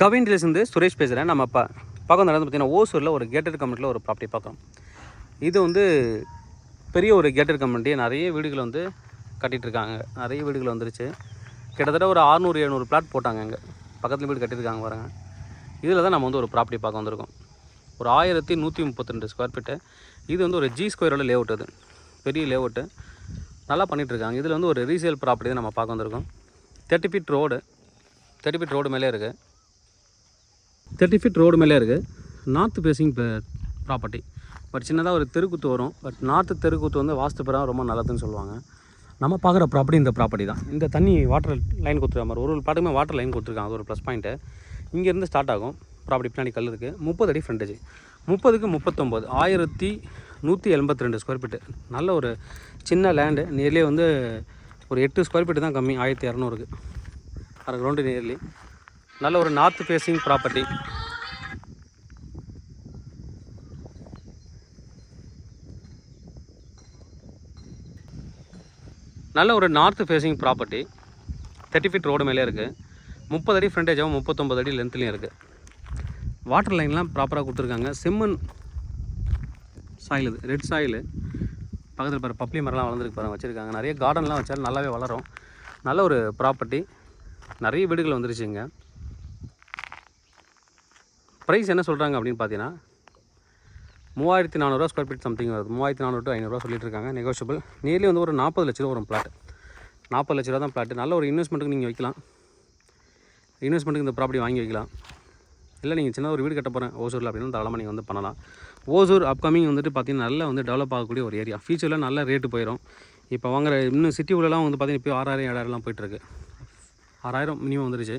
கவின் இருந்து சுரேஷ் பேசுகிறேன் நம்ம பா பார்க்க நடந்து பார்த்தீங்கன்னா ஓசூரில் ஒரு கேட்டட் கம்யூனிட்டியில் ஒரு ப்ராப்பர்ட்டி பார்க்குறோம். இது வந்து பெரிய ஒரு கேட்டட் கம்யூனிட்டி நிறைய வீடுகள் வந்து கட்டிகிட்ருக்காங்க இருக்காங்க நிறைய வீடுகள் வந்துருச்சு. கிட்டத்தட்ட ஒரு அறுநூறு எழுநூறு பிளாட் போட்டாங்க அங்கே. பக்கத்தில் வீடு கட்டியிருக்காங்க பாருங்க. இதில் தான் நம்ம வந்து ஒரு ப்ராப்பர்ட்டி பார்க்க வந்திருக்கோம். ஒரு ஆயிரத்தி நூற்றி முப்பத்திரெண்டு ஸ்கொயர் ஃபீட்டு இது வந்து ஒரு ஜி ஸ்கொயரோட லேஅவுட் அது. பெரிய லேஅவுட்டு நல்லா பண்ணிகிட்ருக்காங்க இருக்காங்க இதில் வந்து ஒரு ரீசேல் ப்ராப்பர்ட்டி தான் நம்ம பார்க்க வந்திருக்கோம். Thirty feet road thirty feet road மேலே இருக்குது தேர்ட்டி ஃபீட் ரோடு மேலே இருக்குது நார்த்து ஃபேஸிங் ப்ராப்பர்ட்டி பட் சின்னதாக ஒரு தெருக்கூத்து வரும். பட் நார்த்து தெருக்கூத்து வந்து வாஸ்து பிரகாரம் ரொம்ப நல்லதுன்னு சொல்லுவாங்க. நம்ம பார்க்குற ப்ராப்பர்ட்டி இந்த ப்ராப்பர்ட்டி தான். இந்த தண்ணி வாட்டர் லைன் கொடுத்துருக்க மாதிரி. ஒரு ஒரு பாட்டுமே வாட்டர் லைன் கொடுத்துருக்காங்க. அது ஒரு ப்ளஸ் பாயிண்ட்டு இங்கேருந்து ஸ்டார்ட் ஆகும். ப்ராப்பர்ட்டி பின்னாடி கல் இருக்குது முப்பது அடி ஃப்ரண்டேஜ் முப்பதுக்கு முப்பத்தொம்போது. ஆயிரத்தி நூற்றி எண்பத்தி ரெண்டு ஸ்கொயர் ஃபீட்டு நல்ல ஒரு சின்ன லேண்டு நியர்லி வந்து ஒரு எட்டு ஸ்கொயர் ஃபீட்டு தான் கம்மி. ஆயிரத்தி இரநூறுக்கு அரை கிரவுண்டு நியர்லி நல்ல ஒரு நார்த் ஃபேஸிங் ப்ராப்பர்ட்டி நல்ல ஒரு north facing property thirty feet road மேலே இருக்குது முப்பது அடி ஃப்ரண்டேஜாகவும் முப்பத்தொம்பது அடி லென்த்லேயும் இருக்குது வாட்டர் லைன்லாம் ப்ராப்பராக கொடுத்துருக்காங்க. செம்மண் சாயில் இது. ரெட் சாயில் பக்கத்தில் பாரு பப்ளி மரம்லாம் வளர்ந்துருக்கு பாருங்க வச்சுருக்காங்க. நிறைய கார்டன்லாம் வச்சாலும் நல்லாவே வளரும். நல்ல ஒரு ப்ராப்பர்ட்டி நிறைய வீடுகள் வந்துருச்சுங்க. ப்ரைஸ் என்ன சொல்கிறாங்க அப்படின்னு பார்த்தீங்கன்னா மூவாயிரத்தி நானூறுரூவா ஸ்கொயர் ஃபீட் சம்திங் வருது. மூவாயிரத்தி நானூறு டு ஐநூறுரூவா சொல்லிட்டு இருக்காங்க. நெகோஷியபிள் நியர்லி வந்து ஒரு நாற்பது லட்ச ரூபா வரும் பிளாட் நாற்பது லட்ச ரூபா தான் பிளாட் நல்ல ஒரு இன்வெஸ்ட்மெண்ட்டுக்கு நீங்கள் வைக்கலாம். இன்வெஸ்ட்மெண்ட்டுக்கு இந்த ப்ராப்பர்ட்டி வாங்கி வைக்கலாம். இல்லை நீங்கள் சின்ன ஒரு வீடு கட்ட போகிறேன் ஓசூரில் அப்படின்னு தாராளமாக நீங்கள் வந்து பண்ணலாம். ஓசூர் அப்கமிங் வந்துட்டு பார்த்தீங்கன்னா நல்லா வந்து டெவலப் ஆகக்கூடிய ஒரு ஏரியா ஃபியூச்சரில் நல்ல ரேட்டு போயிடும் இப்போ வாங்குற இன்னும் சிட்டி உள்ளலாம் வந்து பார்த்தீங்கன்னா இப்போ ஆறாயிரம் ஏழாயிரம்லாம் போயிட்டுருக்கு ஆறாயிரம் மினிமம் வந்துருச்சு.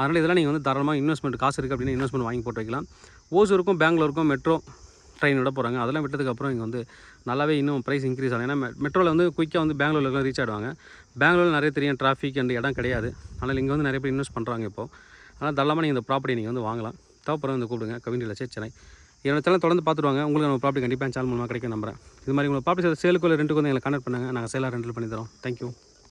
அதனால் இதெல்லாம் நீங்கள் வந்து தாராளமாக இன்வெஸ்ட்மெண்ட் காசு இருக்குது அப்படின்னு இன்வெஸ்ட்மெண்ட் வாங்கி போட்டு வைக்கலாம். ஓசூருக்கும் பெங்களூருக்கும் மெட்ரோ ட்ரெயின் விட போகிறாங்க அதெல்லாம் விட்டதுக்கப்புறம் இங்கே வந்து நல்லாவே இன்னும் ப்ரைஸ் இன்க்ரீஸ் ஆகும் ஏன்னா மெட்ரோவில் வந்து குயிக்காக வந்து பெங்களூர்லாம் ரீச் ஆகிடுவாங்க பெங்களூரில் நிறைய தெரியும் டிராஃபிக் அண்ட் இடம் கிடையாது. அதனால் இங்கே வந்து நிறைய பேர் இன்வெஸ்ட் பண்ணுறாங்க இப்போ. அதனால் தள்ளமாக நீங்கள் இந்த ப்ராப்பர்ட்டி நீங்கள் வந்து வாங்கலாம். தேவைப்படுற வந்து கூப்பிடுங்க. கவினியில் சென்னை. என்னோட சேனல் தொடர்ந்து பார்த்துருவாங்க உங்களுக்கு நம்ம ப்ராப்பர்ட்டி கண்டிப்பாக சேனல் மூலமாக கிடைக்கும் நம்புறேன். இது மாதிரி உங்களுக்கு ப்ராப்பர்ட்டி சேலுக்குள்ளே ரெண்டுக்கு வந்து எங்களை கனெக்ட் பண்ணுங்கள் நாங்கள் சேலாக ரெண்டில் பண்ணி தரோம். தேங்க்யூ